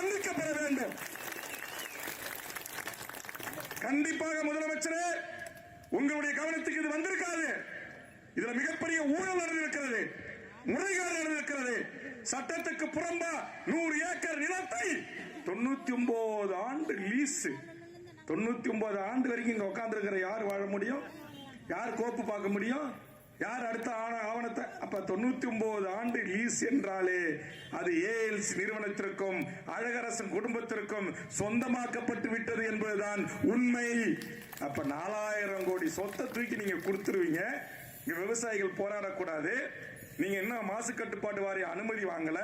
தண்டிக்கப்பட வேண்டும். கண்டிப்பாக முதலமைச்சரே உங்களுடைய கவனத்துக்கு இது வந்திருக்காது இதுல மிகப்பெரிய ஊழல் நடந்திருக்கிறது முறைகேடு நடந்திருக்கிறது. சட்டத்துக்கு புறம்பா நூறு ஏக்கர் நிலத்தை தொண்ணூத்தி ஒன்பது ஆண்டு லீஸ் தொண்ணூத்தி ஒன்பது ஆண்டு வரைக்கும் இங்க உட்கார்ந்து யார் வாழ முடியும்? யார் கோப்பு பார்க்க முடியும்? யார் அடுத்த ஆண ஆவணத்தை? அப்ப தொண்ணூத்தி ஒன்பது ஆண்டு லீஸ் என்றாலே அது ஏஎல்சி நிறுவனத்திற்கும் அழகரசன் குடும்பத்திற்கும் சொந்தமாக்கப்பட்டு விட்டது என்பதுதான் உண்மை. அப்ப நாலாயிரம் கோடி சொத்தை தூக்கி நீங்க கொடுத்துருவீங்க. இங்க விவசாயிகள் போராடக்கூடாது. நீங்க என்ன மாசு கட்டுப்பாட்டு வாரிய அனுமதி வாங்கல?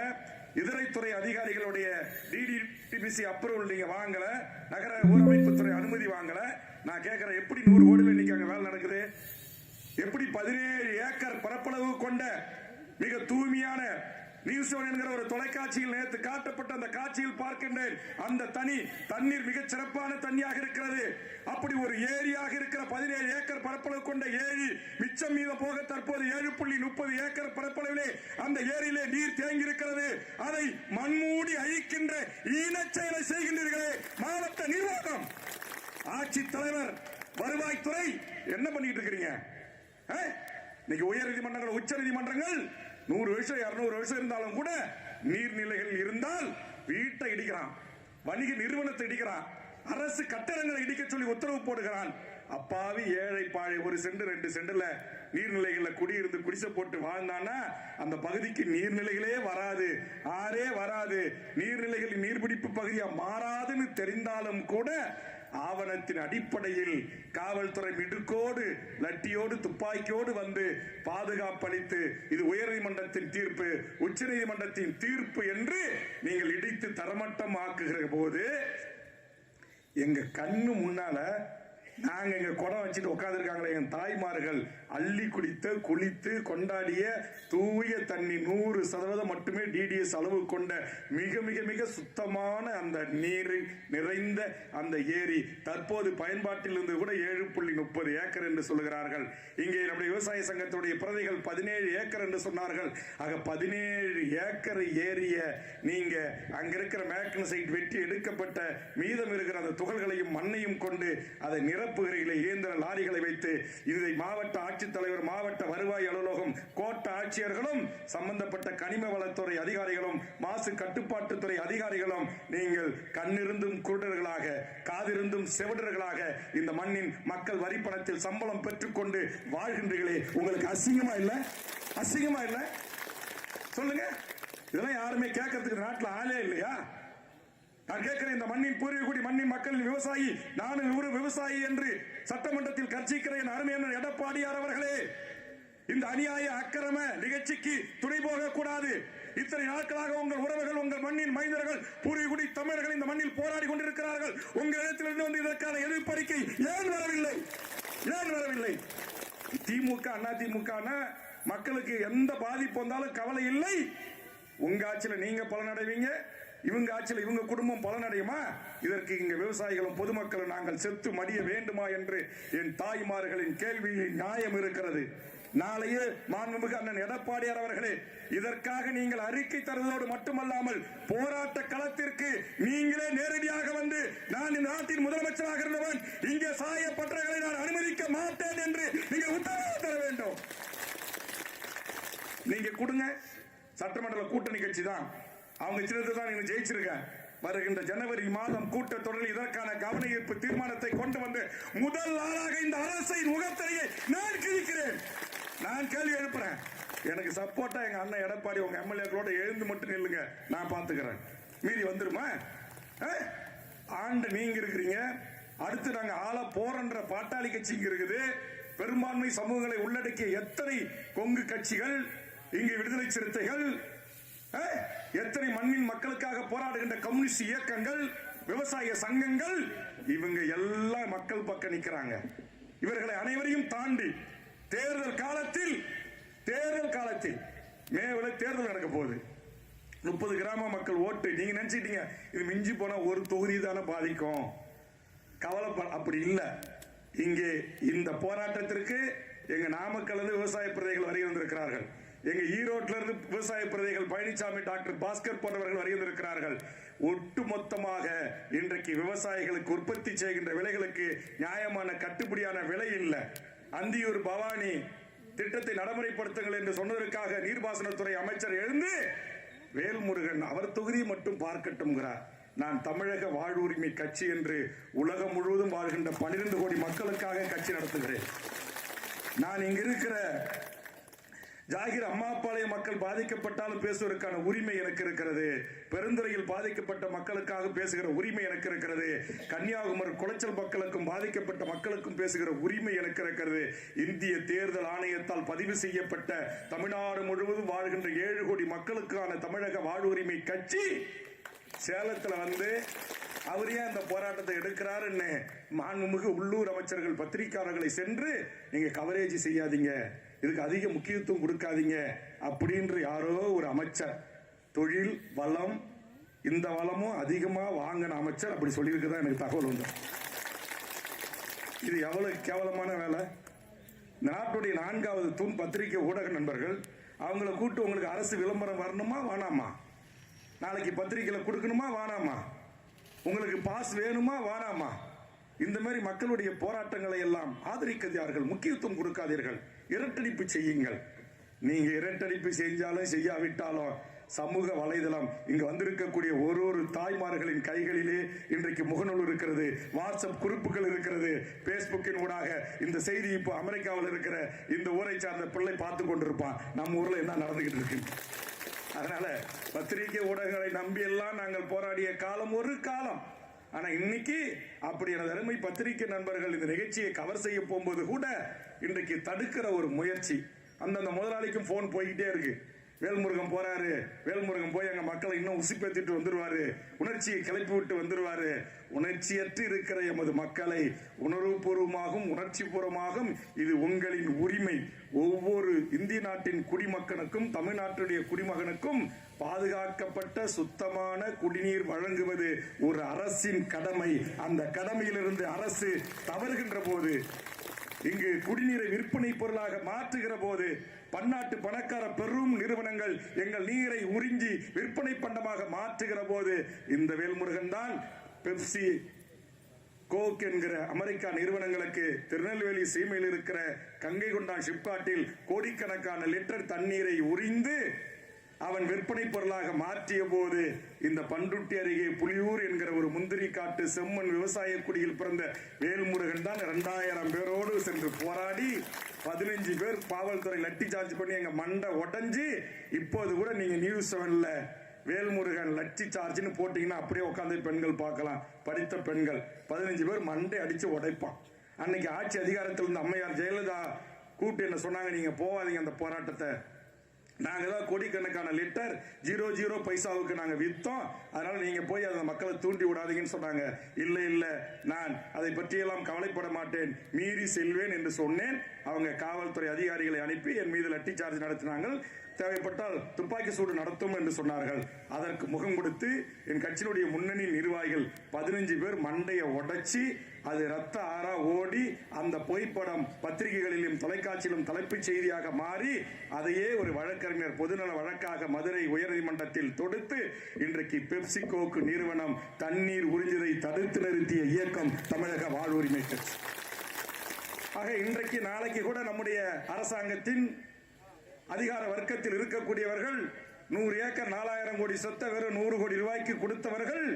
இதரைத்துறை அதிகாரிகளுடைய டிடிடிபிசி அப்ரூவல் நீங்க வாங்கல? நகர ஊரமைப்புத்துறை அனுமதி வாங்கல? நான் கேட்கிறேன் எப்படி நூறு கோடியில் இன்னைக்கு அங்க வேலை நடக்குது? எப்படி பதினேழு ஏக்கர் பரப்பளவு கொண்ட மிக தூய்மையான நியூஸ் என்கிற ஒரு தொலைக்காட்சியில் நேற்று காட்டப்பட்ட அந்த காட்சியில் பார்க்கின்றேன். அந்த தனி தண்ணீர் மிகச் சிறப்பான தண்ணியாக இருக்கிறது. அப்படி ஒரு ஏரியாக இருக்கிற பதினேழு ஏக்கர் பரப்பளவு கொண்ட ஏரி மிச்சம் மீத போக தற்போது ஏழு புள்ளி முப்பது ஏக்கர் பரப்பளவிலே அந்த ஏரியிலே நீர் தேங்கி இருக்கிறது அதை மண்மூடி அழிக்கின்ற ஈனச் செயலை செய்கின்றீர்களே மாவட்ட நிர்வாகம். ஆட்சித் தலைவர் வருவாய்த்துறை என்ன பண்ணிட்டு இருக்கிறீங்க? இன்னைக்கு உயர் நீதிமன்றங்கள் உச்ச நீதிமன்றங்கள் நூறு வருஷம் இருநூறு வருஷம் இருந்தாலும் கூட நீர்நிலைகள் இருந்தால் வீட்டை இடிக்கிறான் வணிக நிறுவனத்தை இடிக்கிறான் அரசு கட்டடங்களை இடிக்க சொல்லி உத்தரவு போடுகிறான். அப்பாவி ஏழை பாழை ஒரு செண்டு ரெண்டு செண்டுல நீர்நிலைகள்ல குடியிருந்து குடிசை போட்டு வாழ்ந்தானா அந்த பகுதிக்கு நீர்நிலைகளே வராது. ஆறே வராது. நீர்நிலைகளின் நீர்பிடிப்பு பகுதியா மாறாதுன்னு தெரிந்தாலும் கூட ஆவணத்தின் அடிப்படையில் காவல்துறை மிடுக்கோடு லட்டியோடு துப்பாக்கியோடு வந்து பாதுகாப்பளித்து இது உயர்நீதிமன்றத்தின் தீர்ப்பு உச்சநீதிமன்றத்தின் தீர்ப்பு என்று நீங்கள் இடித்து தரமட்டம் ஆக்குகிற போது எங்க கண்ணு முன்னால நாங்க இங்க குடம் வச்சுட்டு உட்காந்துருக்காங்களே என் தாய்மார்கள். அள்ளி குளித்து குளித்து கொண்டாடிய தூய தண்ணி நூறு சதவீதம் மட்டுமே டிடிஎஸ் அளவு கொண்ட மிக மிக மிக சுத்தமான அந்த நீர் நிறைந்த அந்த ஏரி. தற்போது பயன்பாட்டில் இருந்து கூட ஏழு புள்ளி முப்பது ஏக்கர் என்று சொல்லுகிறார்கள். இங்கே நம்முடைய விவசாய சங்கத்துடைய பிரதிகள் பதினேழு ஏக்கர் என்று சொன்னார்கள். ஆக பதினேழு ஏக்கர் ஏரிய நீங்க அங்க இருக்கிற மேக்னசைட் வெட்டி எடுக்கப்பட்ட மீதம் இருக்கிற அந்த துகள்களையும் மண்ணையும் கொண்டு அதை நிற நிரப்புகிறீர்களே இயந்திர லாரிகளை வைத்து இதை மாவட்ட ஆட்சித்தலைவர் மாவட்ட வருவாய் அலுவலகம் கோட்ட ஆட்சியர்களும் சம்பந்தப்பட்ட கனிம வளத்துறை அதிகாரிகளும் மாசு கட்டுப்பாட்டுத்துறை அதிகாரிகளும் நீங்கள் கண்ணிருந்தும் குருடர்களாக காதிருந்தும் செவிடர்களாக இந்த மண்ணின் மக்கள் வரி பணத்தில் சம்பளம் பெற்றுக்கொண்டு வாழ்கின்றீர்களே. உங்களுக்கு அசிங்கமா இல்ல? அசிங்கமா இல்ல? சொல்லுங்க. இதெல்லாம் யாருமே கேட்கறதுக்கு நாட்டுல ஆளே இல்லையா? நான் கேட்கிறேன் இந்த மண்ணின் பூர்வீகுடி மண்ணின் மக்களின் விவசாயி நானும் ஒரு விவசாயி என்று சட்டமன்றத்தில் கர்ச்சிக்கிறேன் அருமையான எடப்பாடியார் அவர்களே இந்த அநியாய அக்கிரம நிகழ்ச்சிக்கு துணை போக கூடாது இத்தனை நாட்களாக உங்கள் உறவுகள் உங்கள் மண்ணின் மைந்தர்கள் பூர்வீகுடி தமிழர்கள் இந்த மண்ணில் போராடி கொண்டிருக்கிறார்கள். உங்கள் இடத்திலிருந்து வந்து இதற்கான எதிர்ப்பறிக்கை ஏன் வரவில்லை? ஏன் வரவில்லை? திமுக அண்ணா திமுக மக்களுக்கு எந்த பாதிப்பு வந்தாலும் கவலை இல்லை. உங்க ஆட்சியில் நீங்க பலனடைவீங்க. இவங்க ஆட்சியில் இவங்க குடும்பம் பலனடையுமா? இதற்கு இங்க விவசாயிகளும் பொதுமக்களும் நாங்கள் செத்து மடிய வேண்டுமா என்று என் தாய்மார்களின் கேள்வியில் நியாயம் இருக்கிறது. நாளையே மாண்புமிகு அண்ணன் எடப்பாடியார் அவர்களே இதற்காக நீங்கள் அறிக்கை தருவதோடு மட்டுமல்லாமல் போராட்ட களத்திற்கு நீங்களே நேரடியாக வந்து நான் இந்த நாட்டின் முதலமைச்சராக இருந்தவன் இங்கே சாயப்பட்டவர்களை நான் அனுமதிக்க மாட்டேன் என்று நீங்கள் உத்தரவு தர வேண்டும். நீங்க கொடுங்க. சட்டமன்ற கூட்டணி கட்சி தான். அவங்க சின்னத்தை தான் நீங்க வருகின்ற ஜனவரி மாதம் கூட்டத்தொடரில் இதற்கான கவன ஈர்ப்பு தீர்மானத்தை கொண்டு வந்து முதல் ஆளாக இந்த அரசை முகத்திரையை நான் கிழிக்கிறேன். நான் கேள்வி எழுப்புறேன். எனக்கு சப்போர்ட்டா எங்க அண்ணன் எடப்பாடி உங்க எம்எல்ஏக்களோட எழுந்து மட்டும் நில்லுங்க. நான் பாத்துக்கிறேன். மீறி வந்துருமா? ஆ? ஆண்டு நீங்க இருக்கிறீங்க. அடுத்து நாங்க ஆள போறன்ற பாட்டாளி கட்சி இருக்குது. பெரும்பான்மை சமூகங்களை உள்ளடக்கிய எத்தனை கொங்கு கட்சிகள் இங்கு விடுதலை சிறுத்தைகள் எத்தனை மண்ணின் மக்களுக்காக போராடுகின்ற கம்யூனிஸ்ட் இயக்கங்கள் விவசாய சங்கங்கள் இவங்க எல்லா மக்கள் பக்கம் நிக்கிறாங்க. இவர்களை அனைவரையும் தாண்டி தேர்தல் காலத்தில் தேர்தல் காலத்தில் மேவில தேர்தல் நடக்க போகுது. முப்பது கிராம மக்கள் ஓட்டு நீங்க நினைச்சிட்டீங்க இது மிஞ்சி போனா ஒரு தொகுதி தானே பாதிக்கும். கவலைப்பட அப்படி இல்லை. இங்கே இந்த போராட்டத்திற்கு எங்க நாமக்கல் இருந்து விவசாய பிரதிகள் வருகை வந்திருக்கிறார்கள் எங்க ஈரோட்டில இருந்து விவசாய பிரதிகள் பழனிசாமி டாக்டர் பாஸ்கர் போன்றவர்கள் வருகின்றிருக்கிறார்கள். ஒட்டுமொத்தமாக இன்றைக்கு விவசாயிகளுக்கு உற்பத்தி செய்கின்ற விலைகளுக்கு நியாயமான கட்டுப்படியான விலை இல்லை. அந்தியூர் பவானி திட்டத்தை நடைமுறைப்படுத்துங்கள் என்று சொன்னதற்காக நீர்ப்பாசனத்துறை அமைச்சர் எழுந்து வேல்முருகன் அவர் தொகுதியை மட்டும் பார்க்கட்டும்ங்கிறார். நான் தமிழக வாழ்வுரிமை கட்சி என்று உலகம் முழுவதும் வாழ்கின்ற பன்னிரண்டு கோடி மக்களுக்காக கட்சி நடத்துகிறேன். நான் இங்க இருக்கிற ஜாகிர் அம்மாப்பாளைய மக்கள் பாதிக்கப்பட்டாலும் பேசுவதற்கான உரிமை எனக்கு இருக்கிறது. பெருந்துறையில் பாதிக்கப்பட்ட மக்களுக்காக பேசுகிற உரிமை எனக்கு இருக்கிறது. கன்னியாகுமரி குளச்சல் மக்களுக்கும் பாதிக்கப்பட்ட மக்களுக்கும் பேசுகிற உரிமை எனக்கு இருக்கிறது. இந்திய தேர்தல் ஆணையத்தால் பதிவு செய்யப்பட்ட தமிழ்நாடு முழுவதும் வாழ்கின்ற ஏழு கோடி மக்களுக்கான தமிழக வாழ்வுரிமை கட்சி சேலத்தில் வந்து அவர் ஏன் இந்த போராட்டத்தை எடுக்கிறாருன்னு மாண்புமிகு உள்ளூர் அமைச்சர்கள் பத்திரிகையாளர்களை சென்று நீங்க கவரேஜ் செய்யாதீங்க. இதுக்கு அதிக முக்கியத்துவம் கொடுக்காதீங்க அப்படின்ற யாரோ ஒரு அமைச்சர். தொழில் வளம் இந்த வளமும் அதிகமாக வாங்கின அமைச்சர் அப்படி சொல்லியிருக்கதான் எனக்கு தகவல் உண்டு. இது எவ்வளவு கேவலமான வேலை? இந்த நாட்டுடைய நான்காவது தூண் பத்திரிகை ஊடக நண்பர்கள் அவங்கள கூட்டு உங்களுக்கு அரசு விளம்பரம் வரணுமா வேணாமா? நாளைக்கு பத்திரிகையில் கொடுக்கணுமா வேணாமா? உங்களுக்கு பாஸ் வேணுமா வேணாமா? இந்த மாதிரி மக்களுடைய போராட்டங்களை எல்லாம் ஆதரிக்காதீர்கள் முக்கியத்துவம் கொடுக்காதீர்கள். இரட்டடிப்பு செய்யுங்கள். நீங்க இரட்டடிப்பு செஞ்சாலும் செய்யாவிட்டாலும் சமூக வலைதளம் இங்கு வந்திருக்கக்கூடிய ஒரு ஒரு தாய்மார்களின் கைகளிலே இன்றைக்கு முகநூல் இருக்கிறது வாட்ஸ்அப் குறிப்புகள் இருக்கிறது பேஸ்புக்கின் ஊடாக இந்த செய்தி இப்போ அமெரிக்காவில் இருக்கிற இந்த ஊரை சார்ந்த பிள்ளை பார்த்து கொண்டிருப்பான். நம்ம ஊர்ல என்ன நடந்துகிட்டு இருக்கு? அதனால பத்திரிகை ஊடகங்களை நம்பி எல்லாம் நாங்கள் போராடிய காலம் ஒரு காலம். ஆனா இன்னைக்கு அப்படி எனது அருமை பத்திரிகை நண்பர்கள் இந்த நிகழ்ச்சியை கவர் செய்ய போகும்போது கூட இன்றைக்கு தடுக்கிற ஒரு முயற்சி. அந்தந்த முதலாளிக்கும் போன் போய்கிட்டே இருக்கு. வேல்முருகன் போறாரு. வேல்முருகன் போய் எங்க மக்களை இன்னும் உசிப்பேத்திட்டு வந்துருவாரு. உணர்ச்சியை கிளப்பி விட்டு வந்துருவாரு. உணர்ச்சியற்று இருக்கிற எமது மக்களை உணர்வுபூர்வமாகவும் உணர்ச்சி பூர்வமாகவும் இது உங்களின் உரிமை. ஒவ்வொரு இந்திய நாட்டின் குடிமக்கனுக்கும் தமிழ்நாட்டுடைய குடிமகனுக்கும் பாதுகாக்கப்பட்ட சுத்தமான குடிநீர் வழங்குவது ஒரு அரசின் கடமை. அந்த கடமையிலிருந்து அரசு தவறுகின்ற போது இங்கு குடிநீரை விற்பனை பொருளாக மாற்றுகிற போது பன்னாட்டு பணக்கார பெரும் நிறுவனங்கள் எங்கள் நீரை உறிஞ்சி விற்பனை பண்டமாக மாற்றுகிற போது இந்த வேல்முருகன் தான் பெப்சி கோக் என்கிற அமெரிக்கா நிறுவனங்களுக்கு திருநெல்வேலி சீமையில் இருக்கிற கங்கை கொண்டான் ஷிப்காட்டில் கோடிக்கணக்கான லிட்டர் தண்ணீரை உறிந்து அவன் விற்பனை பொருளாக மாற்றிய போது இந்த பண்டுட்டி அருகே புலியூர் என்கிற ஒரு முந்திரி காட்டு செம்மண் விவசாய குடியில் பிறந்த வேல்முருகன் தான் இரண்டாயிரம் பேரோடு சென்று போராடி பதினஞ்சு பேர் காவல்துறை லட்டி சார்ஜ் பண்ணி எங்க மண்டை உடஞ்சி இப்போது கூட நீங்க நியூஸ் செவன்ல வேல்முருகன் லட்சி சார்ஜ்னு போட்டீங்கன்னா அப்படியே உட்காந்து பெண்கள் பார்க்கலாம். படித்த பெண்கள். பதினஞ்சு பேர் மண்டை அடிச்சு உடைப்பான். அன்னைக்கு ஆட்சி அதிகாரத்தில் இருந்த அம்மையார் ஜெயலலிதா கூப்பிட்டு என்ன சொன்னாங்க நீங்க போவாதீங்க அந்த போராட்டத்தை. நாங்க தான் கோடிக்கணக்கான லிட்டர் ஜீரோ ஜீரோ பைசாவுக்கு நாங்க வித்தோம். அதனால நீங்க போய் அந்த மக்களை தூண்டி விடாதீங்கன்னு சொன்னாங்க. இல்ல இல்ல நான் அதை பற்றியெல்லாம் கவலைப்பட மாட்டேன். மீறி செல்வேன் என்று சொன்னேன். அவங்க காவல்துறை அதிகாரிகளை அனுப்பி என் மீது லட்டி சார்ஜ் நடத்தினாங்க தேவைப்பட்டால் துப்பாக்கி சூடு நடத்தும் என்று சொன்னார்கள். அதற்கு முகம் கொடுத்து என் கட்சியினுடைய முன்னணி நிர்வாகிகள் பதினஞ்சு பேர் மண்டையை உடைச்சி அது ரத்த ஆறா ஓடி அந்த புகைப்படம் பத்திரிகைகளிலும் தொலைக்காட்சியிலும் தலைப்புச் செய்தியாக மாறி அதையே ஒரு வழக்கறிஞர் பொதுநல வழக்காக மதுரை உயர்நீதிமன்றத்தில் தொடுத்து இன்றைக்கு பெப்சிகோக்கு நிறுவனம் தண்ணீர் உறிஞ்சதை தடுத்து நிறுத்திய இயக்கம் தமிழக வாழ்வுரிமை கட்சி. ஆக இன்றைக்கு நாளைக்கு கூட நம்முடைய அரசாங்கத்தின் அதிகார வர்க்கத்தில் இருக்கக்கூடியவர்கள் நூறு ஏக்கர் நாலாயிரம் கோடி சொத்தை வெறும் நூறு கோடி ரூபாய்க்கு கொடுத்தவர்கள்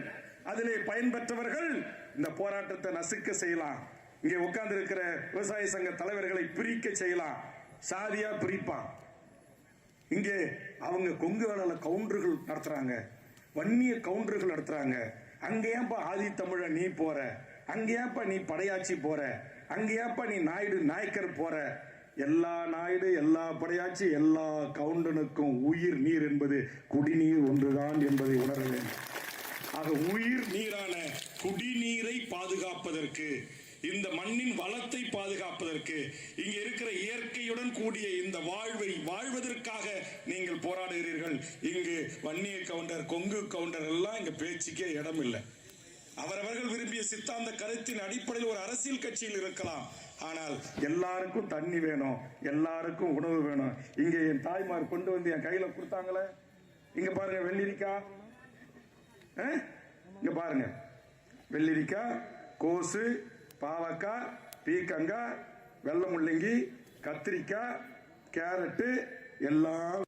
அதிலே பயன்பெற்றவர்கள் இந்த போராட்டத்தை நசுக்க செய்யலாம். இங்கே உட்கார்ந்து இருக்கிற விவசாய சங்க தலைவர்களை பிரிக்க செய்யலாம். சாதியா பிரிப்பான். இங்கே அவங்க கொங்கு வேளாள கவுண்டர்கள் நடத்துறாங்க. வன்னிய கவுண்டர்கள் நடத்துறாங்க. அங்கேயாப்பா ஏன்பா ஆதி தமிழ நீ போற? அங்கேயாப்பா நீ படையாச்சி போற? அங்கேயாப்பா நீ நாயுடு நாயக்கர் போற? எல்லா நாயுடு எல்லா படையாச்சி எல்லா கவுண்டனுக்கும் உயிர் நீர் என்பது குடிநீர் ஒன்றுதான் என்பதை உணர வேண்டும். ஆக உயிர் நீரான குடிநீரை பாதுகாப்பதற்கு இந்த மண்ணின் வளத்தை பாதுகாப்பதற்கு இங்க இருக்கிற இயற்கையுடன் கூடிய இந்த வாழ்வை வாழ்வதற்காக நீங்கள் போராடுகிறீர்கள். இங்கு வன்னிய கவுண்டர் கொங்கு கவுண்டர் எல்லாம் இங்க பேச்சுக்கே இடம் இல்லை அவரவர்கள் விரும்பிய சித்தாந்த கருத்தின் அடிப்படையில் ஒரு அரசியல் கட்சியில் இருக்கலாம். ஆனால் எல்லாருக்கும் தண்ணி வேணும் எல்லாருக்கும் உணவு வேணும். இங்க என் தாய்மார் கொண்டு வந்து என் கையில கொடுத்தாங்களே. இங்க பாருங்க வெள்ளரிக்காய் ஆ? இங்க பாருங்க. வெள்ளரிக்காய் கோசு பாவக்காய் பீக்கங்காய் வெள்ளை முள்ளங்கி கத்திரிக்காய் கேரட்டு எல்லாம்